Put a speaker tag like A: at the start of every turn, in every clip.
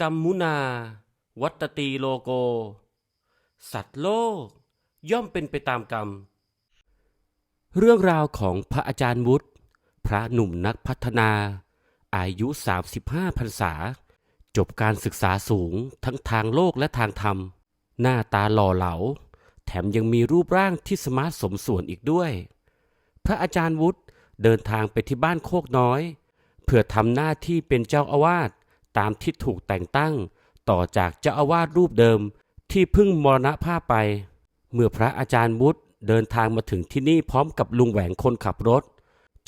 A: กัมมุนา วัตตีโลโก สัตว์โลก ย่อมเป็นไปตามกรรม เรื่องราวของพระอาจารย์วุฒิพระหนุ่มนักพัฒนา อายุ 35พรรษา จบการศึกษาสูงทั้งทางโลกและทางธรรม หน้าตาหล่อเหลา แถมยังมีรูปร่างที่สมาร์ทสมส่วนอีกด้วย พระอาจารย์วุฒิเดินทางไปที่บ้านโคกน้อย เพื่อทำหน้าที่เป็นเจ้าอาวาส ตามที่ถูกแต่งตั้ง ต่อจากเจ้าอาวาสรูปเดิมที่เพิ่งมรณภาพไป เมื่อพระอาจารย์วุฒิเดินทางมาถึงที่นี่พร้อมกับลุงแหวงคนขับรถ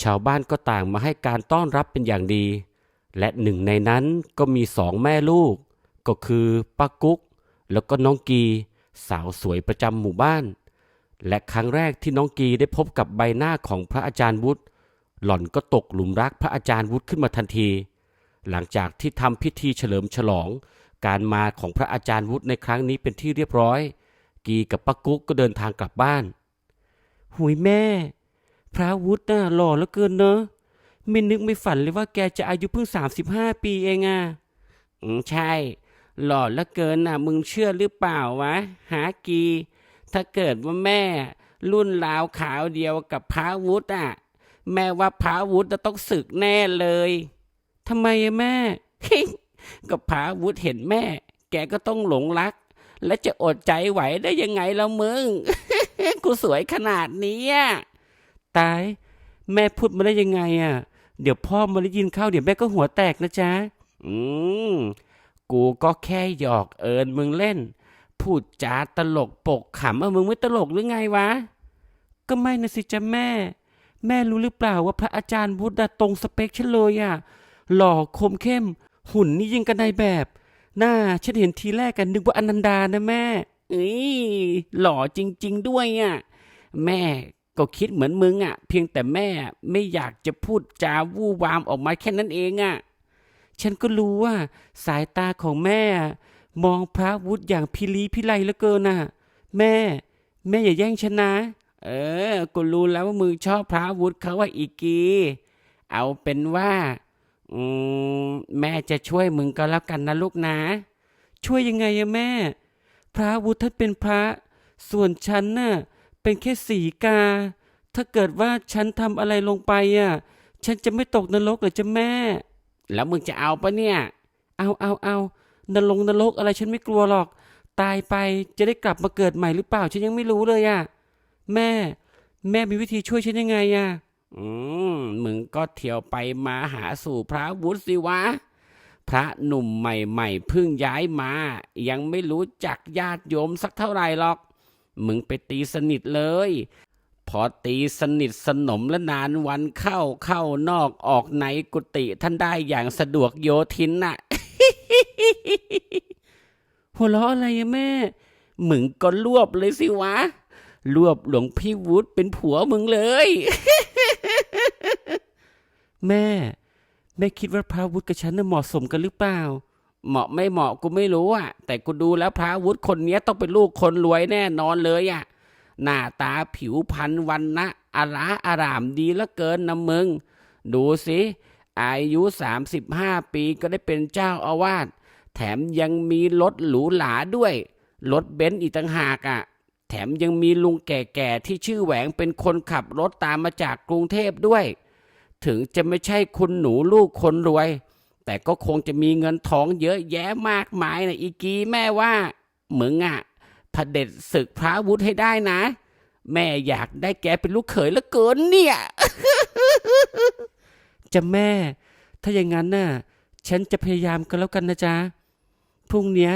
A: ชาวบ้านก็ต่างมาให้การต้อนรับเป็นอย่างดี และหนึ่งในนั้นก็มีสองแม่ลูก ก็คือป้ากุ๊ก แล้วก็น้องกี สาวสวยประจำหมู่บ้าน และครั้งแรกที่น้องกีได้พบกับใบหน้าของพระอาจารย์วุฒิหล่อนก็ตกหลุมรักพระอาจารย์วุฒิขึ้นมาทันที หลังจากที่ทำพิธีเฉลิมฉลอง การมาของพระอาจารย์วุฒิในครั้งนี้เป็นที่เรียบร้อย กีกับป้ากุ๊กก็เดินทางกลับบ้านหุยแม่ พระวุฒิน่ะหล่อเหลือเกินเนอะไม่นึกไม่ฝันเลยว่าแกจะอายุเพิ่ง35ปีเองอะอืมใช่ หล่อเหลือเกินน่ะ มึงเชื่อหรือเปล่าวะ หากี ถ้าเกิดว่าแม่ รุ่นราวขาวเดียวกับพระวุฒิอะ แม่ว่าพระวุฒิจะต้องศึกแน่เลย ทำไมอะแม่ก็พระวุฒิเห็นแม่ แกก็ต้องหลงรัก และจะอดใจไหวได้ยังไงแล้วมึง กูสวยขนาดนี้อะตาย แม่พูดมาได้ยังไงอะ เดี๋ยวพ่อมาได้ยินเข้าเดี๋ยวแม่ก็หัวแตกนะจ๊ะ อืม กูก็แค่หยอกเอิญมึงเล่น พูดจาตลกปกขำเอามึงไม่ตลกหรือไงวะ ก็ไม่นะสิจ๊ะแม่ แม่รู้หรือเปล่าว่าพระอาจารย์วุฒิตรงสเปคฉันเลยอะ หล่อคมเข้ม หุ่นนี่ยิงกันในแบบ หน้าฉันเห็นทีแรกกันนึกว่าอนันดานะแม่เอ้ยหล่อจริง ๆ ด้วยอะแม่ก็คิดเหมือนมึงอะ เพียงแต่แม่ไม่อยากจะพูดจาวู่วามออกมาแค่นั้นเองอะฉันก็รู้ว่า สายตาของแม่ มองพระวุฒิอย่างพิลีพิไลเหลือเกินน่ะ แม่ แม่อย่าแย่งฉันนะ เออกูรู้แล้วว่ามึงชอบพระวุฒิเขาว่าอีกีเอาเป็นว่า อืมแม่จะช่วยมึงก็แล้วกันนะลูกนะ ช่วยยังไงอะแม่ พระวุฒิท่านเป็นพระ ส่วนฉันน่ะเป็นแค่สีกา ถ้าเกิดว่าฉันทำอะไรลงไปอะฉันจะไม่ตกนรกหรอจะแม่ แล้วมึงจะเอาปะเนี่ย เอาเอาเอานรกนรกอะไรฉันไม่กลัวหรอก ตายไปจะได้กลับมาเกิดใหม่หรือเปล่า ฉันยังไม่รู้เลยอะแม่ แม่มีวิธีช่วยฉันยังไงอะ อืมมึงก็เที่ยวไปมาหาสู่พระวุฒิสิวะ พระหนุ่มใหม่ๆเพิ่งย้ายมา ยังไม่รู้จักญาติโยมสักเท่าไหร่หรอก มึงไปตีสนิทเลย พอตีสนิทสนมและนานวันเข้าเข้านอกออกในกุฏิท่านได้อย่างสะดวกโยทินน่ะ หัวเราะอะไรแม่ มึงก็รวบเลยสิวะ รวบหลวงพี่วุฒิเป็นผัวมึงเลย แม่ แม่คิดว่าพระวุฒิกับฉันน่ะเหมาะสมกันหรือเปล่า เหมาะไม่เหมาะกูไม่รู้อะ แต่กูดูแล้วพระวุฒิคนเนี้ยต้องเป็นลูกคนรวยแน่นอนเลยอะ หน้าตาผิวพรรณวันนะอาราอารามดีเหลือเกินนะมึง ดูสิอายุสามสิบห้าปีก็ได้เป็นเจ้าอาวาส แถมยังมีรถหรูหราด้วย รถเบนซ์อีกต่างหากอะ แถมยังมีลุงแก่ๆที่ชื่อแหวงเป็นคนขับรถตามมาจากกรุงเทพด้วย ถึงจะไม่ใช่คุณหนูลูกคนรวย แต่ก็คงจะมีเงินทองเยอะแยะมากมายนะอีกีแม่ว่ามึงอะเผด็จศึกพระวุฒิให้ได้นะ แม่อยากได้แกเป็นลูกเขยเหลือเกินเนี่ย จะแม่ ถ้าอย่างนั้นน่ะ ฉันจะพยายามกันแล้วกันนะจ๊ะพรุ่งนี้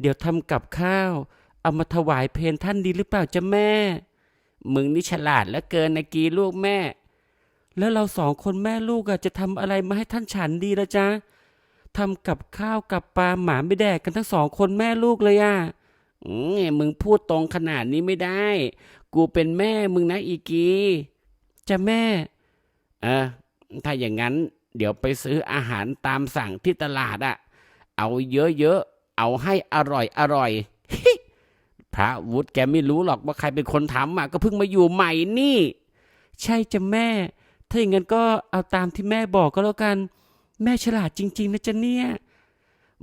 A: เดี๋ยวทำกับข้าว เอามาถวายเพลท่านดีหรือเปล่าจ๊ะแม่ มึงนี่ฉลาดเหลือเกินนะกีลูกแม่ แล้วเราสองคนแม่ลูกอะจะทำอะไรมาให้ท่านฉันดีละจ๊ะทำกับข้าวกับปลาหมาไม่แดกกันทั้งสองคนแม่ลูกเลยอะอืมมึงพูดตรงขนาดนี้ไม่ได้ กูเป็นแม่มึงนะอีกีจะแม่ เออ ถ้าอย่างนั้น เดี๋ยวไปซื้ออาหารตามสั่งที่ตลาดอะเอาเยอะๆ เอาให้อร่อยอร่อย พระวุฒิแกไม่รู้หรอกว่าใครเป็นคนทำอะก็เพิ่งมาอยู่ใหม่นี่ ใช่จ้ะแม่ ถ้าอย่างนั้นก็เอาตามที่แม่บอกก็แล้วกัน แม่ฉลาดจริง ๆ นะจ๊ะเนี่ย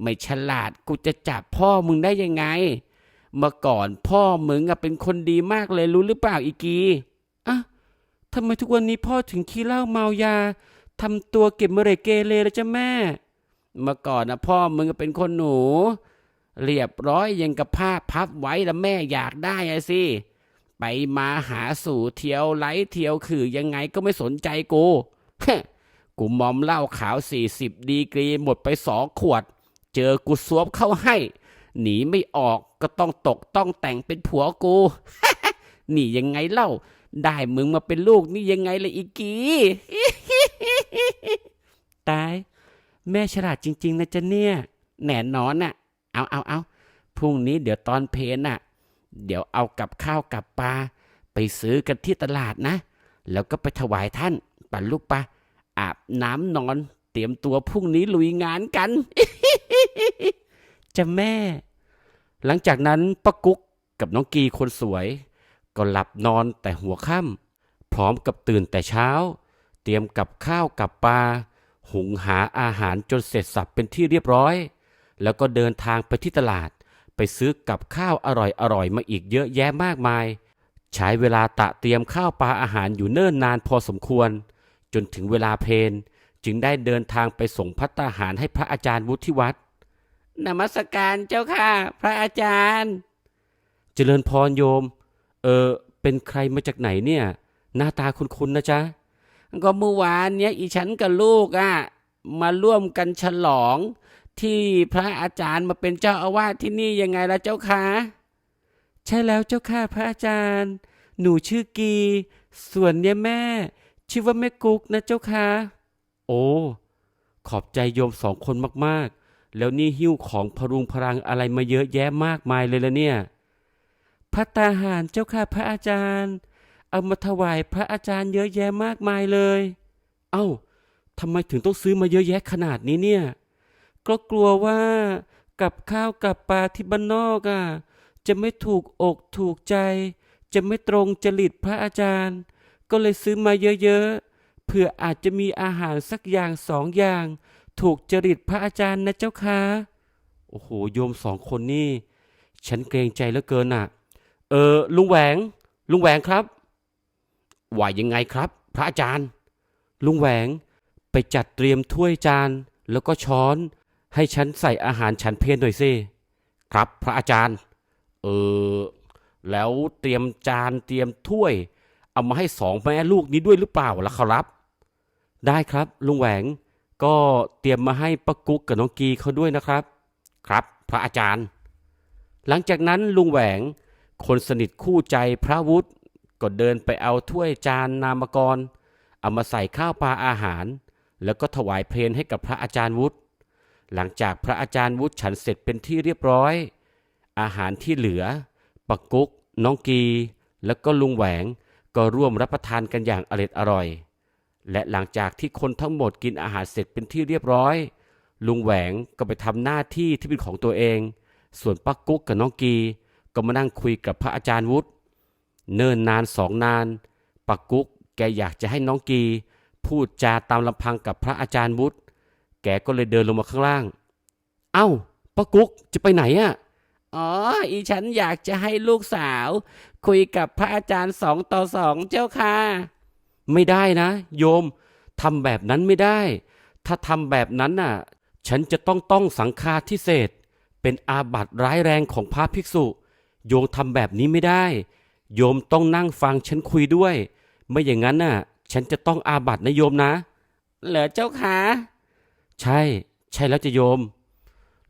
B: ไม่ฉลาดกูจะจับพ่อมึงได้ยังไง เมื่อก่อนพ่อมึงอะเป็นคนดีมากเลยรู้หรือเปล่าอีกี
A: อะทำไมทุกวันนี้พ่อถึงขี้เหล้าเมายาทำตัวเก็บเมเรเกเรแล้วจ้ะแม่
B: เมื่อก่อนนะพ่อมึงก็เป็นคนหนู เรียบร้อยยังกับผ้าพับไว้แล้วแม่อยากได้อะสิ ไปมาหาสู่เที่ยวไลท์เที่ยวคือยังไงก็ไม่สนใจกูกูมอมเหล้าขาวสี่สิบดีกรีหมดไปสองขวด เจอกูสวบเข้าให้ หนีไม่ออกก็ต้องตกต้องแต่งเป็นผัวกูนี่ยังไงเล่า ได้มึงมาเป็นลูกนี่ยังไงเละอีกี
A: ตาย แม่ฉลาดจริง ๆ นะจ๊ะเนี่ย
B: แน่นอนน่ะ เอาเอาเอาพรุ่งนี้เดี๋ยวตอนเพลนน่ะ เดี๋ยวเอากับข้าวกับปลาไปซื้อกันที่ตลาดนะ แล้วก็ไปถวายท่านปันลูกปะอาบน้ำนอน เตรียมตัวพรุ่งนี้ลุยงานกัน
A: จะแม่ หลังจากนั้นป้ากุ๊กกับน้องกีคนสวย ก็หลับนอนแต่หัวค่ำพร้อมกับตื่นแต่เช้า เตรียมกับข้าวกับปลาหุงหาอาหารจนเสร็จสับเป็นที่เรียบร้อย แล้วก็เดินทางไปที่ตลาด ไปซื้อกับข้าวอร่อยๆมาอีกเยอะแยะมากมาย ใช้เวลาตะเตรียมข้าวปลาอาหารอยู่เนิ่นนานพอสมควร จนถึงเวลาเพลจึงได้เดินทางไปส่งพัตตาหารให้พระอาจารย์วุฒิวัด
B: นมัสการเจ้าค่ะ พระอาจารย์
A: เจริญพรโยม เออเป็นใครมาจากไหนเนี่ย หน้าตาคุ้นๆนะจ๊ะ
B: ก็เมื่อวานเนี้ยอีฉันกับลูกอะ่ะ มาร่วมกันฉลอง ที่พระอาจารย์มาเป็นเจ้าอาวาสที่นี่ยังไงล่ะเจ้าค่ะ
A: ใช่แล้วเจ้าค่ะพระอาจารย์ หนูชื่อกี ส่วนเนี่ยแม่ ชื่อว่าแม่กุ๊กนะเจ้าค่ะโอ้ขอบใจโยมสองคนมากๆ แล้วนี่หิ้วของพรุงพรังอะไรมาเยอะแยะมากมายเลยละเนี่ยพัตตาหารเจ้าค่ะพระอาจารย์ เอามาถวายพระอาจารย์เยอะแยะมากมายเลย เอ้าทำไมถึงต้องซื้อมาเยอะแยะขนาดนี้เนี่ย ก็กลัวว่า กับข้าวกับปลาที่บ้านนอกอะจะไม่ถูกอกถูกใจ จะไม่ตรงจริตพระอาจารย์ ก็เลยซื้อมาเยอะๆเผื่ออาจจะมีอาหารสักอย่างสองอย่าง ถูกจริตพระอาจารย์นะเจ้าค่ะโอ้โหโยมสองคนนี่ ฉันเกรงใจเหลือเกินอะ เออลุงแหวง ลุงแหวงครับ
B: ว่ายังไงครับ พระอาจารย์
A: ลุงแหวงไปจัดเตรียมถ้วยจานแล้วก็ช้อน ให้ฉันใส่อาหารฉันเพลหน่อยสิ
B: ครับ พระอาจารย์ เออ แล้วเตรียมจานเตรียมถ้วย เอามาให้สองแม่ลูกนี้ด้วยหรือเปล่าล่ะครับ
A: ได้ครับ ลุงแหวง ก็เตรียมมาให้ป้ากุ๊กกับน้องกีเขาด้วยนะครับ
B: ครับ พระอาจารย์
A: หลังจากนั้นลุงแหวง คนสนิทคู่ใจพระวุฒิก็เดินไปเอาถ้วยจานนามกร เอามาใส่ข้าวปลาอาหาร แล้วก็ถวายเพลนให้กับพระอาจารย์วุฒิ หลังจากพระอาจารย์วุฒิฉันเสร็จเป็นที่เรียบร้อย อาหารที่เหลือปักกุ๊กน้องกี แล้วก็ลุงแหวงก็ร่วมรับประทานกันอย่างอร็ดอร่อย และหลังจากที่คนทั้งหมดกินอาหารเสร็จเป็นที่เรียบร้อย ลุงแหวงก็ไปทำหน้าที่ที่เป็นของตัวเอง ส่วนปักกุ๊กกับน้องกีก็มานั่งคุยกับพระอาจารย์วุฒิเนิ่นนานสองนานปักกุ๊กแกอยากจะให้น้องกี พูดจาตามลำพังกับพระอาจารย์วุฒิ แกก็เลยเดินลงมาข้างล่าง เอ้าปักกุ๊กจะไปไหนอะ
B: อ๋อ อีฉันอยากจะให้ลูกสาว คุยกับพระอาจารย์สองต่อสองเจ้าค่ะ
A: ไม่ได้นะ โยมทำแบบนั้นไม่ได้ ถ้าทำแบบนั้นน่ะ ฉันจะต้องต้องสังฆาทิเศษ เป็นอาบัติร้ายแรงของพระภิกษุ โยมทำแบบนี้ไม่ได้ โยมต้องนั่งฟังฉันคุยด้วย ไม่อย่างนั้นน่ะ ฉันจะต้องอาบัตินะโยมนะ
B: เหรอเจ้าค่ะ
A: ใช่ ใช่แล้วจะโยม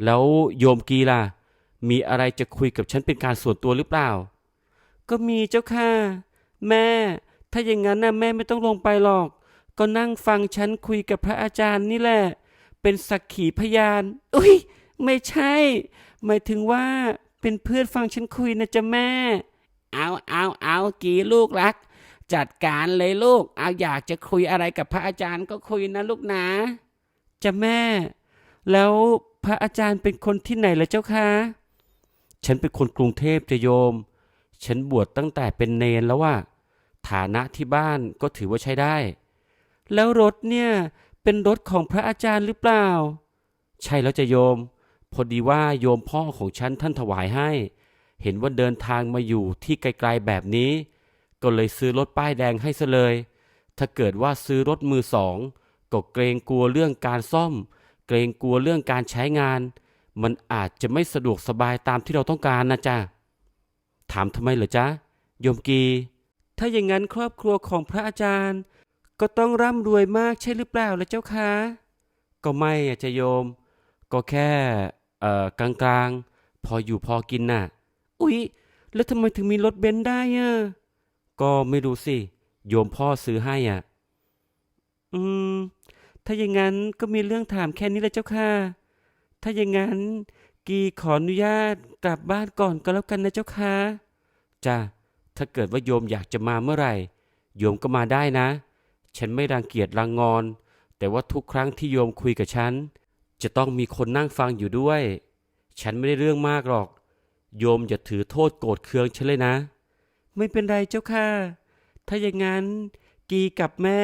A: แล้วโยมกีล่ะ มีอะไรจะคุยกับฉันเป็นการส่วนตัวหรือเปล่า ก็มีเจ้าค่ะ แม่ ถ้าอย่างนั้นนะแม่ไม่ต้องลงไปหรอก ก็นั่งฟังฉันคุยกับพระอาจารย์นี่แหละ เป็นสักขีพยาน อุ้ยไม่ใช่ หมายถึงว่าเป็นเพื่อนฟังฉันคุยนะจ๊ะแม่
B: เอาเอาเอากี่ลูกรัก จัดการเลยลูก เอาอยากจะคุยอะไรกับพระอาจารย์ก็คุยนะลูกนะ
A: จ้ะแม่ แล้วพระอาจารย์เป็นคนที่ไหนล่ะเจ้าคะ ฉันเป็นคนกรุงเทพจะโยม ฉันบวชตั้งแต่เป็นเนนแล้วว่า ฐานะที่บ้านก็ถือว่าใช้ได้ แล้วรถเนี่ยเป็นรถของพระอาจารย์หรือเปล่า ใช่แล้วจะโยม พอดีว่าโยมพ่อของฉันท่านถวายให้ เห็นว่าเดินทางมาอยู่ที่ไกลๆแบบนี้ ก็เลยซื้อรถป้ายแดงให้ซะเลย ถ้าเกิดว่าซื้อรถมือสอง ก็เกรงกลัวเรื่องการซ่อม เกรงกลัวเรื่องการใช้งาน มันอาจจะไม่สะดวกสบายตามที่เราต้องการนะจ๊ะถามทำไมเหรอจ๊ะโยมกี ถ้าอย่างนั้นครอบครัวของพระอาจารย์ ก็ต้องร่ำรวยมากใช่หรือเปล่าล่ะเจ้าคะก็ไม่อะจะโยม ก็แค่เอ่อกลางๆ พออยู่พอกินน่ะ อุ๊ย แล้วทำไมถึงมีรถเบนซ์ได้อะก็ไม่รู้สิ โยมพ่อซื้อให้อะ อืม ถ้าอย่างนั้นก็มีเรื่องถามแค่นี้แหละเจ้าค่ะ ถ้าอย่างนั้น กีขออนุญาตกลับบ้านก่อนก็แล้วกันนะเจ้าค่ะจ้ะถ้าเกิดว่าโยมอยากจะมาเมื่อไหร่ โยมก็มาได้นะ ฉันไม่รังเกียจรังงอน แต่ว่าทุกครั้งที่โยมคุยกับฉัน จะต้องมีคนนั่งฟังอยู่ด้วย ฉันไม่ได้เรื่องมากหรอก โยมอย่าถือโทษโกรธเคืองฉันเลยนะ ไม่เป็นไรเจ้าค่ะ ถ้าอย่างนั้น กีกับแม่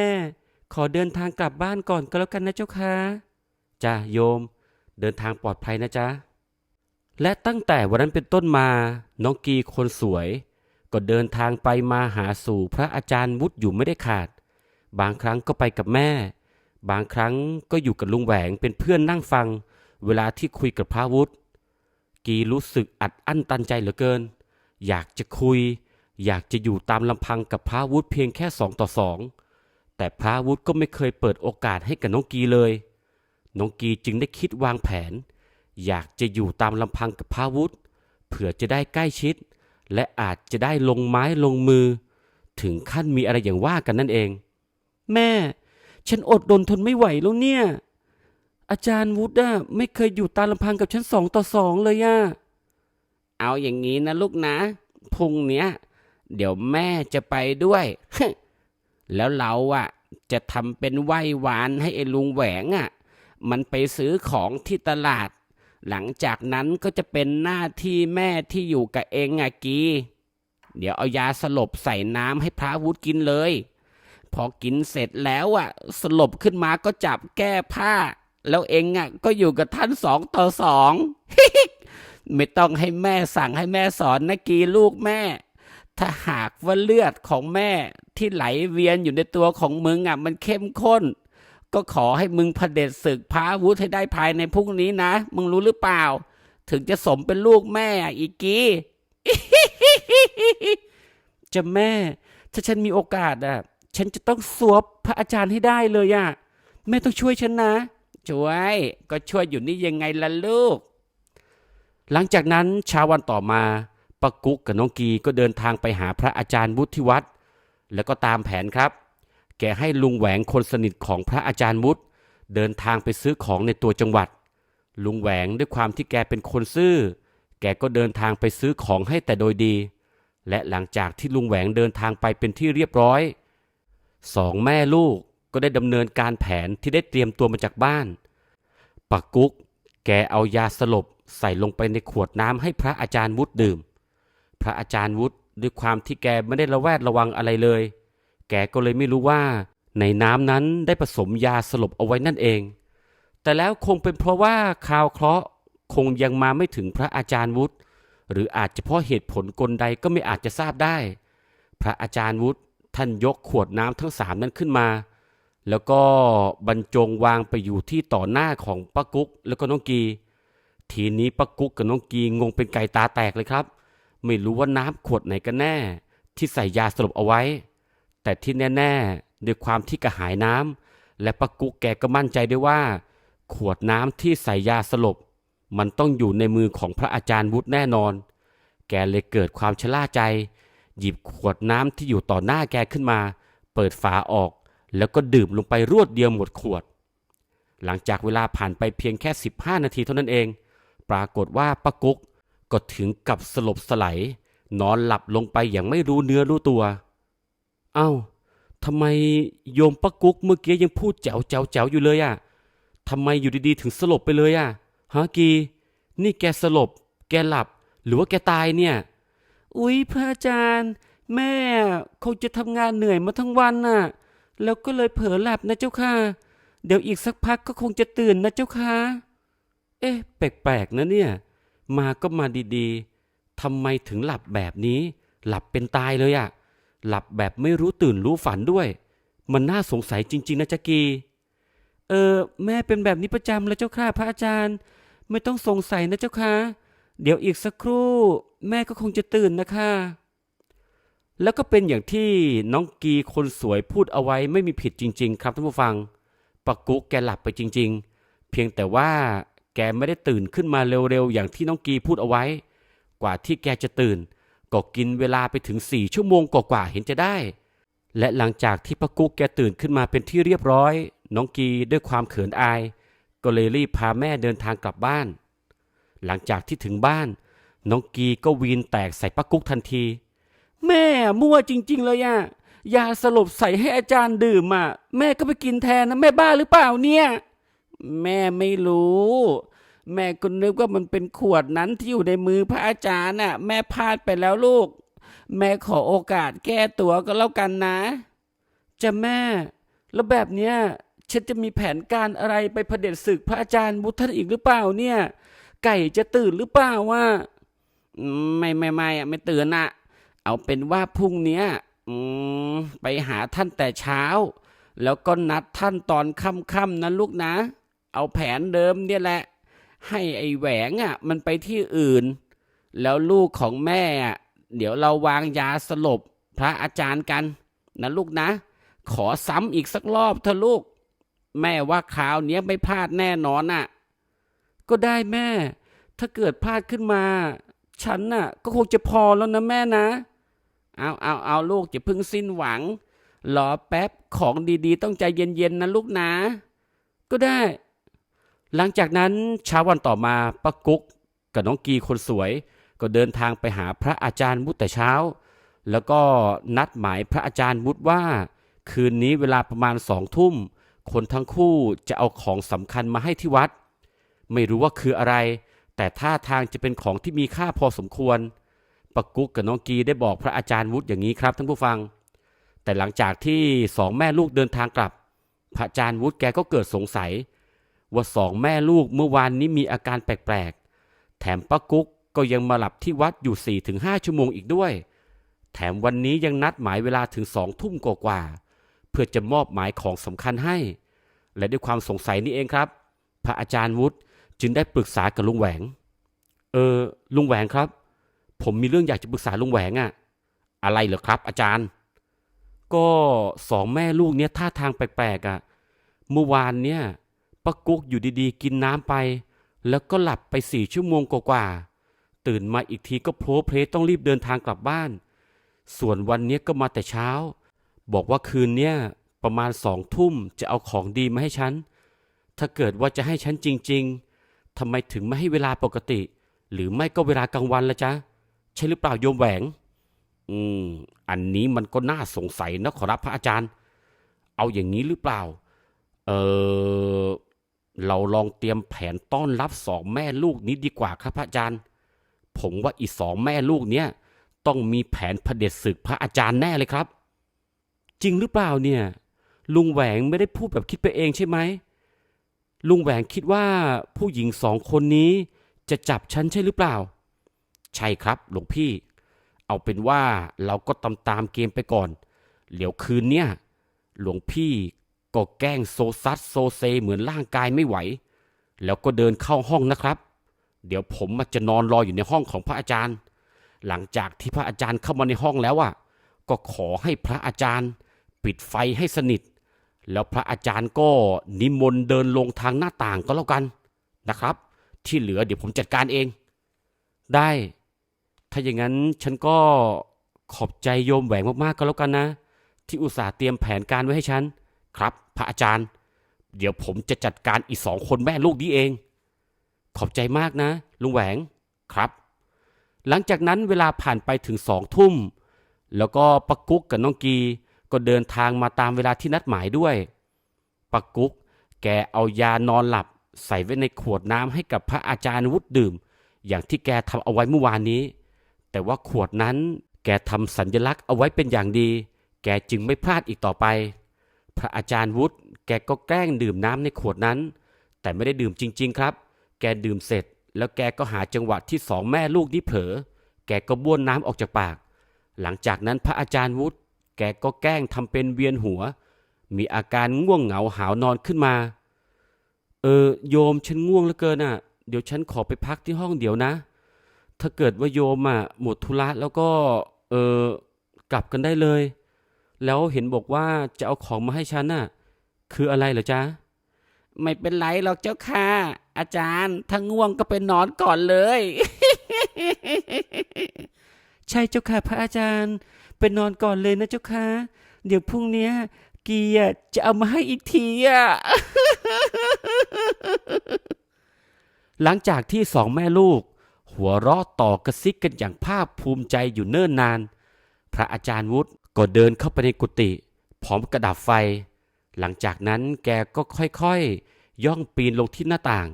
A: ขอเดินทางกลับบ้านก่อนก็แล้วกันนะเจ้าค่ะจ้าโยม เดินทางปลอดภัยนะจ๊ะ และตั้งแต่วันนั้นเป็นต้นมา น้องกีคนสวย ก็เดินทางไปมาหาสู่พระอาจารย์วุฒิอยู่ไม่ได้ขาด บางครั้งก็ไปกับแม่ บางครั้งก็อยู่กับลุงแหวงเป็นเพื่อนนั่งฟัง เวลาที่คุยกับพระวุฒิกีรู้สึกอัดอั้นตันใจเหลือเกิน อยากจะคุย อยากจะอยู่ตามลำพังกับพระวุฒิเพียงแค่สองต่อสอง แต่พระวุฒิก็ไม่เคยเปิดโอกาสให้กับน้องกีเลย น้องกีจึงได้คิดวางแผน อยากจะอยู่ตามลำพังกับพระวุฒิเผื่อจะได้ใกล้ชิด และอาจจะได้ลงไม้ลงมือ ถึงขั้นมีอะไรอย่างว่ากันนั่นเอง แม่ ฉันอดดนทนไม่ไหวแล้วเนี่ย อาจารย์วุฒิอะไม่เคยอยู่ตามลำพังกับฉันสองต่อสองเลยอะ
B: เอาอย่างนี้นะลูกนะพรุ่งเนี้ย เดี๋ยวแม่จะไปด้วย แล้วเราอะจะทำเป็นไหว้หวานให้ไอ้ลุงแหวงอะมันไปซื้อของที่ตลาด หลังจากนั้นก็จะเป็นหน้าที่แม่ที่อยู่กับเองอะกี เดี๋ยวเอายาสลบใส่น้ำให้พระวุฒิกินเลย พอกินเสร็จแล้วอะ สลบขึ้นมาก็จับแก้ผ้า แล้วเองอะก็อยู่กับท่านสองต่อสองไม่ต้องให้แม่สั่งให้แม่สอนนะกีลูกแม่ ถ้าหากว่าเลือดของแม่ที่ไหลเวียนอยู่ในตัวของมึงอะ มันเข้มข้น ก็ขอให้มึงเผด็จศึกพาวุธให้ได้ภายในพรุ่งนี้นะ มึงรู้หรือเปล่า ถึงจะสมเป็นลูกแม่อะอีกี
A: จะแม่ ถ้าฉันมีโอกาสอะ ฉันจะต้องสวบพระอาจารย์ให้ได้เลยอะ แม่ต้องช่วยฉันนะ
B: ช่วย ก็ช่วยอยู่นี่ยังไงล่ะลูก
A: หลังจากนั้นเช้าวันต่อมา ปะกุ๊กกับน้องกีก็เดินทางไปหาพระอาจารย์วุฒิที่วัดแล้วก็ตามแผนครับ แกให้ลุงแหวงคนสนิทของพระอาจารย์วุฒิเดินทางไปซื้อของในตัวจังหวัด ลุงแหวงด้วยความที่แกเป็นคนซื่อ แกก็เดินทางไปซื้อของให้แต่โดยดี และหลังจากที่ลุงแหวงเดินทางไปเป็นที่เรียบร้อยสองแม่ลูกก็ได้ดำเนินการแผนที่ได้เตรียมตัวมาจากบ้านปักกุ๊กแกเอายาสลบใส่ลงไปในขวดน้ำให้พระอาจารย์วุฒิดื่ม พระอาจารย์วุฒิด้วยความที่แกไม่ได้ระแวดระวังอะไรเลย แกก็เลยไม่รู้ว่า ในน้ำนั้นได้ผสมยาสลบเอาไว้นั่นเอง แต่แล้วคงเป็นเพราะว่าข่าวเคราะห์คงยังมาไม่ถึงพระอาจารย์วุฒิหรืออาจจะเพราะเหตุผลกลใดก็ไม่อาจจะทราบได้ พระอาจารย์วุฒิท่านยกขวดน้ำทั้งสามนั้นขึ้นมา แล้วก็บรรจงวางไปอยู่ที่ต่อหน้าของป้ากุ๊กแล้วก็น้องกี ทีนี้ป้ากุ๊กกับน้องกีงงเป็นไก่ตาแตกเลยครับ ไม่รู้ว่าน้ำขวดไหนกันแน่ ที่ใส่ยาสลบเอาไว้ แต่ที่แน่ๆด้วยความที่กระหายน้ำและป้ากุ๊กแกก็มั่นใจด้วยว่า ขวดน้ำที่ใส่ยาสลบ มันต้องอยู่ในมือของพระอาจารย์วุฒิแน่นอน แกเลยเกิดความชะล่าใจ หยิบขวดน้ำที่อยู่ต่อหน้าแกขึ้นมา เปิดฝาออก แล้วก็ดื่มลงไปรวดเดียวหมดขวด หลังจากเวลาผ่านไปเพียงแค่ 15 นาทีเท่านั้นเอง ปรากฏว่าป้ากุ๊ก ก็ถึงกับสลบสไลด์นอนหลับลงไปอย่างไม่รู้เนื้อรู้ตัว เอ้าทำไมโยมป้ากุ๊กเมื่อกี้ยังพูดแจ๋วแจ๋วแจ๋วอยู่เลยอะทำไมอยู่ดีๆ ถึงสลบไปเลยอะฮะกี นี่แกสลบ แกหลับ หรือว่าแกตายเนี่ย อุ๊ยพระอาจารย์ แม่คงจะทำงานเหนื่อยมาทั้งวันน่ะ แล้วก็เลยเผลอหลับนะเจ้าค่ะ เดี๋ยวอีกสักพักก็คงจะตื่นนะเจ้าค่ะ เอ๊ะ แปลกๆนะเนี่ย มาก็มาดีๆทำไมถึงหลับแบบนี้ หลับเป็นตายเลยอะหลับแบบไม่รู้ตื่นรู้ฝันด้วย มันน่าสงสัยจริง ๆ นะจักี เออ แม่เป็นแบบนี้ประจำแล้วเจ้าค่ะพระอาจารย์ ไม่ต้องสงสัยนะเจ้าค่ะเดี๋ยวอีกสักครู่ แม่ก็คงจะตื่นนะคะแล้วก็เป็นอย่างที่น้องกีคนสวยพูดเอาไว้ไม่มีผิดจริง ๆ ครับท่านผู้ฟังปักกุ๊กแกหลับไปจริง ๆ เพียงแต่ว่า แกไม่ได้ตื่นขึ้นมาเร็วๆ อย่างที่น้องกีพูดเอาไว้ กว่าที่แกจะตื่น ก็กินเวลาไปถึงสี่ชั่วโมงกว่าๆเห็นจะได้ และหลังจากที่ปักกุ๊กแกตื่นขึ้นมาเป็นที่เรียบร้อย น้องกีด้วยความเขินอาย ก็เลยรีบพาแม่เดินทางกลับบ้าน หลังจากที่ถึงบ้าน น้องกีก็วีนแตกใส่ปักกุ๊กทันที แม่มั่วจริง ๆ เลยอะยาสลบใส่ให้อาจารย์ดื่มอะแม่ก็ไปกินแทนนะแม่บ้าหรือเปล่าเนี่ย
B: แม่ไม่รู้ แม่ก็นึกว่ามันเป็นขวดนั้นที่อยู่ในมือพระอาจารย์น่ะ แม่พลาดไปแล้วลูก แม่ขอโอกาสแก้ตัวก็แล้วกันนะ
A: จะแม่ แล้วแบบเนี้ยฉันจะมีแผนการอะไรไปเผด็จศึกพระอาจารย์บุท่านอีกหรือเปล่าเนี่ย ไก่จะตื่นหรือเปล่าวะ
B: อืมไม่ไม่ไม่อะไม่ตื่นอะเอาเป็นว่าพรุ่งเนี้ยอืมไปหาท่านแต่เช้า แล้วก็นัดท่านตอนค่ำๆนะลูกนะ เอาแผนเดิมเนี่ยแหละ ให้ไอ้แหวงอะ มันไปที่อื่น แล้วลูกของแม่อะเดี๋ยวเราวางยาสลบพระอาจารย์กัน นะลูกนะ ขอซ้ำอีกสักรอบเถอะลูก แม่ว่าคราวเนี้ยไม่พลาดแน่นอนอะ
A: ก็ได้แม่ ถ้าเกิดพลาดขึ้นมา ฉันน่ะ ก็คงจะพอแล้วนะแม่นะ
B: เอาเอาเอาลูกอย่าเพิ่งสิ้นหวังรอแป๊บของดีๆ ต้องใจเย็นๆนะลูกนะ
A: ก็ได้ หลังจากนั้นเช้าวันต่อมาป้ากุ๊กกับน้องกีคนสวย ก็เดินทางไปหาพระอาจารย์มุดแต่เช้า แล้วก็นัดหมายพระอาจารย์มุดว่า คืนนี้เวลาประมาณสองทุ่ม คนทั้งคู่จะเอาของสำคัญมาให้ที่วัด ไม่รู้ว่าคืออะไร แต่ท่าทางจะเป็นของที่มีค่าพอสมควรปักกุ๊กกับน้องกีได้บอกพระอาจารย์วุฒิอย่างนี้ครับท่านผู้ฟัง แต่หลังจากที่สองแม่ลูกเดินทางกลับ พระอาจารย์วุฒิแกก็เกิดสงสัย ว่าสองแม่ลูกเมื่อวานนี้มีอาการแปลกๆ แถมป้ากุ๊กก็ยังมาหลับที่วัดอยู่4ี่ถึงห้าชั่วโมงอีกด้วย แถมวันนี้ยังนัดหมายเวลาถึงสองทุ่มกว่าๆ เพื่อจะมอบหมายของสำคัญให้ และด้วยความสงสัยนี่เองครับ พระอาจารย์วุฒิจึงได้ปรึกษากับลุงแหวง เออ ลุงแหวงครับ ผมมีเรื่องอยากจะปรึกษาลุงแหวงอะอะไรเหรอครับ อาจารย์ ก็สองแม่ลูกเนี้ยท่าทางแปลกๆอะเมื่อวานเนี่ย ป้ากุ๊กอยู่ดีๆ กินน้ำไป แล้วก็หลับไปสี่ชั่วโมงกว่าๆตื่นมาอีกทีก็โผล่เพลต้องรีบเดินทางกลับบ้าน ส่วนวันนี้ก็มาแต่เช้า บอกว่าคืนเนี้ยประมาณสองทุ่มจะเอาของดีมาให้ฉัน ถ้าเกิดว่าจะให้ฉันจริง ๆทำไมถึงไม่ให้เวลาปกติ หรือไม่ก็เวลากลางวันละจ๊ะ ใช่หรือเปล่าโยมแหวง อืม อันนี้มันก็น่าสงสัยนะขอรับพระอาจารย์ เอาอย่างนี้หรือเปล่า เออ เราลองเตรียมแผนต้อนรับสองแม่ลูกนี้ดีกว่าครับพระอาจารย์ ผมว่าอีสองแม่ลูกเนี้ยต้องมีแผนเผด็จศึกพระอาจารย์แน่เลยครับ จริงหรือเปล่าเนี่ย ลุงแหวงไม่ได้พูดแบบคิดไปเองใช่ไหมลุงแหวงคิดว่าผู้หญิงสองคนนี้จะจับฉันใช่หรือเปล่า ใช่ครับหลวงพี่ เอาเป็นว่าเราก็ตามตามเกมไปก่อนเดี๋ยวคืนเนี้ยหลวงพี่ ก็แกล้งโซซัดโซเซเหมือนร่างกายไม่ไหว แล้วก็เดินเข้าห้องนะครับ เดี๋ยวผมมาจะนอนรออยู่ในห้องของพระอาจารย์ หลังจากที่พระอาจารย์เข้ามาในห้องแล้วอะก็ขอให้พระอาจารย์ ปิดไฟให้สนิท แล้วพระอาจารย์ก็นิมนต์เดินลงทางหน้าต่างก็แล้วกันนะครับ ที่เหลือเดี๋ยวผมจัดการเอง ได้ ถ้าอย่างนั้นฉันก็ขอบใจโยมแหวงมากๆก็แล้วกันนะ ที่อุตส่าห์เตรียมแผนการไว้ให้ฉัน ครับ พระอาจารย์ เดี๋ยวผมจะจัดการอีกสองคนแม่ลูกนี้เอง ขอบใจมากนะ ลุงแหวงครับ หลังจากนั้นเวลาผ่านไปถึงสองทุ่ม แล้วก็ปักกุ๊กกับน้องกีก็เดินทางมาตามเวลาที่นัดหมายด้วยปักกุ๊กแกเอายานอนหลับ ใส่ไว้ในขวดน้ำให้กับพระอาจารย์วุฒิดื่ม อย่างที่แกทำเอาไว้เมื่อวานนี้ แต่ว่าขวดนั้นแกทำสัญลักษณ์เอาไว้เป็นอย่างดี แกจึงไม่พลาดอีกต่อไป พระอาจารย์วุฒิแกก็แกล้งดื่มน้ำในขวดนั้น แต่ไม่ได้ดื่มจริง ๆ ครับ แกดื่มเสร็จ แล้วแกก็หาจังหวะที่สองแม่ลูกนี่เผลอ แกก็บ้วนน้ำออกจากปาก หลังจากนั้นพระอาจารย์วุฒิแกก็แกล้งทำเป็นเวียนหัว มีอาการง่วงเหงาหาวนอนขึ้นมา เออโยมฉันง่วงเหลือเกินอะ เดี๋ยวฉันขอไปพักที่ห้องเดี๋ยวนะ ถ้าเกิดว่าโยมอะหมดธุระแล้วก็ เออกลับกันได้เลย แล้วเห็นบอกว่าจะเอาของมาให้ฉันน่ะ คืออะไรเหรอจ๊ะ
B: ไม่เป็นไรหรอกเจ้าค่ะ อาจารย์ถ้าง่วงก็ไปนอนก่อนเลย
A: ใช่เจ้าค่ะพระอาจารย์ไปนอนก่อนเลยนะเจ้าค่ะ เดี๋ยวพรุ่งเนี้ยกีอะจะเอามาให้อีกทีอะ หลังจากที่สองแม่ลูก หัวเราะต่อกระซิกกันอย่างภาคภูมิใจอยู่เนิ่นนาน พระอาจารย์วุฒิ ก็เดินเข้าไปในกุฏิพร้อมกระดับไฟ หลังจากนั้นแกก็ค่อยๆ ย่องปีนลงที่หน้าต่าง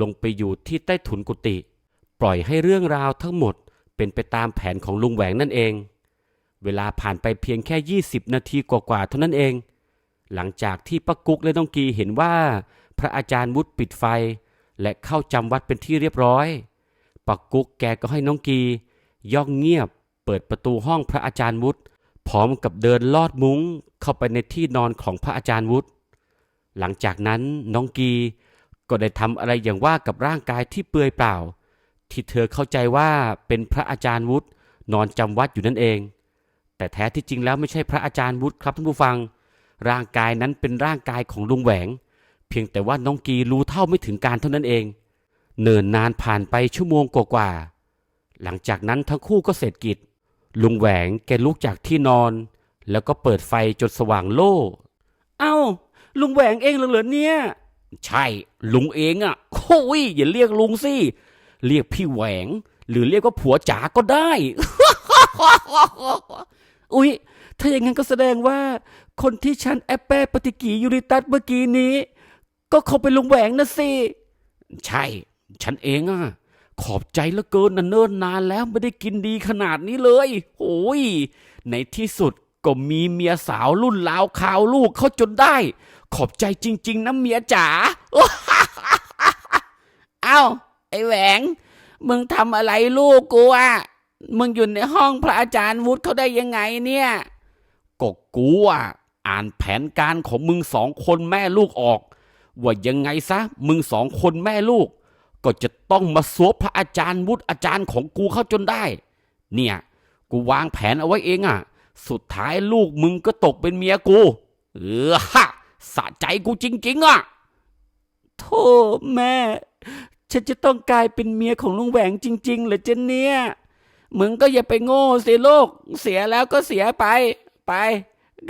A: ลงไปอยู่ที่ใต้ถุนกุฏิปล่อยให้เรื่องราวทั้งหมดเป็นไปตามแผนของลุงแหวงนั่นเอง เวลาผ่านไปเพียงแค่ 20 นาทีกว่าๆเท่านั้นเอง หลังจากที่ป้ากุ๊กและน้องกีเห็นว่า พระอาจารย์วุฒปิดไฟ และเข้าจำวัดเป็นที่เรียบร้อยป้ากุ๊กแกก็ให้น้องกี ย่องเงียบ เปิดประตูห้องพระอาจารย์วุฒ พร้อมกับเดินลอดมุ้งเข้าไปในที่นอนของพระอาจารย์วุฒิหลังจากนั้นน้องกีก็ได้ทำอะไรอย่างว่ากับร่างกายที่เปลือยเปล่า ที่เธอเข้าใจว่าเป็นพระอาจารย์วุฒินอนจำวัดอยู่นั่นเอง แต่แท้ที่จริงแล้วไม่ใช่พระอาจารย์วุฒิครับท่านผู้ฟัง ร่างกายนั้นเป็นร่างกายของลุงแหวง เพียงแต่ว่าน้องกีรู้เท่าไม่ถึงการเท่านั้นเอง เนิ่นนานผ่านไปชั่วโมงกว่าๆหลังจากนั้นทั้งคู่ก็เสร็จกิจ ลุงแหวงแกลุกจากที่นอน แล้วก็เปิดไฟจนสว่างโล่ เอ้า ลุงแหวงเองเหรอเนี่ย ใช่ ลุงเองอะ่ะโอ้ยอย่าเรียกลุงสิ เรียกพี่แหวง หรือเรียกว่าผัวจ๋าก็ได้ อุ๊ยถ้าอย่างนั้นก็แสดงว่า คนที่ฉันแอปเปิลปฏิกิริยูริตัสเมื่อกี้นี้ ก็คงเป็นลุงแหวงนะสิ ใช่ ฉันเองอะ ขอบใจเหลือเกินนะเนิ่นนานแล้วไม่ได้กินดีขนาดนี้เลยโอ้ยในที่สุดก็มีเมียสาวรุ่นราวคราวลูกเขาจนได้ ขอบใจจริง ๆนะเมียจ๋า
B: เอ้า ไอ้แหวง มึงทำอะไรลูกกูอะมึงอยู่ในห้องพระอาจารย์วุฒิเขาได้ยังไงเนี่ย
A: ก็กูอะอ่านแผนการของมึงสองคนแม่ลูกออก ว่ายังไงซะ มึงสองคนแม่ลูก ก็จะต้องมาสวบพระอาจารย์วุฒิอาจารย์ของกูเข้าจนได้ เนี่ย กูวางแผนเอาไว้เองอะ สุดท้ายลูกมึงก็ตกเป็นเมียกู เออฮะสะใจกูจริง ๆอะ
B: โธ่แม่ ฉันจะต้องกลายเป็นเมียของลุงแหวงจริง ๆ เหรอเจนเนี่ย มึงก็อย่าไปโง่สิลูก เสียแล้วก็เสียไป ไป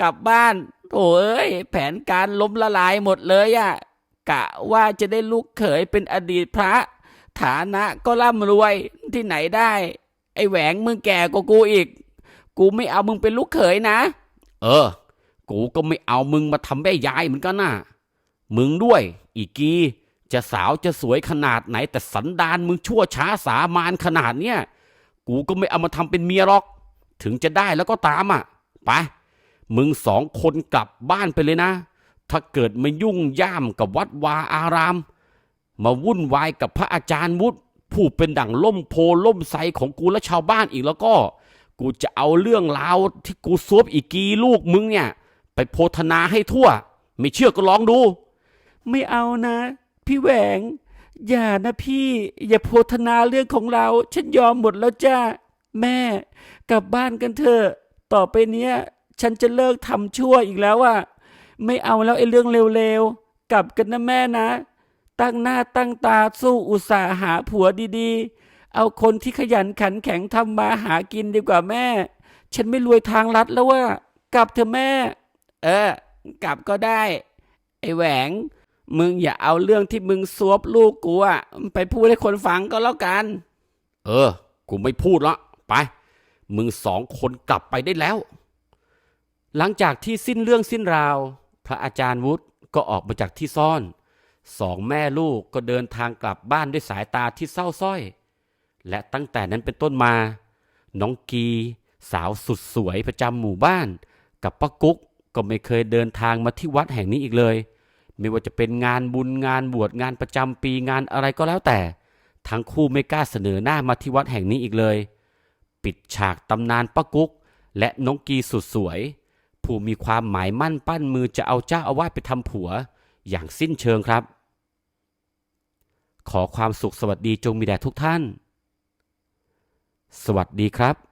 B: กลับบ้านโถเอ้ย แผนการล้มละลายหมดเลยอะ กะว่าจะได้ลูกเขยเป็นอดีตพระ ฐานะก็ร่ำรวยที่ไหนได้ ไอ้แหวงมึงแก่กว่ากูอีก กูไม่เอามึงเป็นลูกเขยนะ
A: เออ กูก็ไม่เอามึงมาทำแม่ยายเหมือนกันน่ะมึงด้วย อีกี จะสาวจะสวยขนาดไหน แต่สันดานมึงชั่วช้าสามานขนาดเนี้ยกูก็ไม่เอามาทำเป็นเมียหรอก ถึงจะได้แล้วก็ตามอะ ไป มึงสองคนกลับบ้านไปเลยนะ ถ้าเกิดมายุ่งย่ามกับวัดวาอาราม มาวุ่นวายกับพระอาจารย์วุฒิผู้เป็นดั่งล่มโพล่มไทรของกูและชาวบ้านอีกแล้วก็ กูจะเอาเรื่องราวที่กูซวบอีกีลูกมึงเนี่ย ไปโพธนาให้ทั่ว ไม่เชื่อก็ลองดู
B: ไม่เอานะ พี่แหวง อย่านะพี่ อย่าโพธนาเรื่องของเรา ฉันยอมหมดแล้วจ้าแม่ กลับบ้านกันเถอะ ต่อไปเนี้ย ฉันจะเลิกทำชั่วอีกแล้วอะ ไม่เอาแล้วไอ้เรื่องเร็วๆ กลับกันนะแม่นะ ตั้งหน้าตั้งตาสู้อุตสาหาผัวดีๆ เอาคนที่ขยันขันแข็งทำมาหากินดีกว่าแม่ ฉันไม่รวยทางลัดแล้วว่ากลับเถอะแม่ เออ กลับก็ได้ ไอ้แหวง มึงอย่าเอาเรื่องที่มึงซวบลูกกูอะไปพูดให้คนฟังก็แล้วกัน
A: เออ กูไม่พูดละไป มึงสองคนกลับไปได้แล้ว หลังจากที่สิ้นเรื่องสิ้นราว พระอาจารย์วุฒิก็ออกมาจากที่ซ่อน สองแม่ลูกก็เดินทางกลับบ้านด้วยสายตาที่เศร้าส้อย และตั้งแต่นั้นเป็นต้นมา น้องกีสาวสุดสวยประจำหมู่บ้าน กับป้ากุ๊กก็ไม่เคยเดินทางมาที่วัดแห่งนี้อีกเลย ไม่ว่าจะเป็นงานบุญงานบวชงานประจำปีงานอะไรก็แล้วแต่ ทั้งคู่ไม่กล้าเสนอหน้ามาที่วัดแห่งนี้อีกเลย ปิดฉากตำนานป้ากุ๊กและน้องกีสุดสวย ผู้มีความหมายมั่นปั้นมือจะเอาเจ้าอาวาสไปทำผัว อย่างสิ้นเชิงครับ ขอความสุขสวัสดีจงมีแด่ทุกท่าน สวัสดีครับ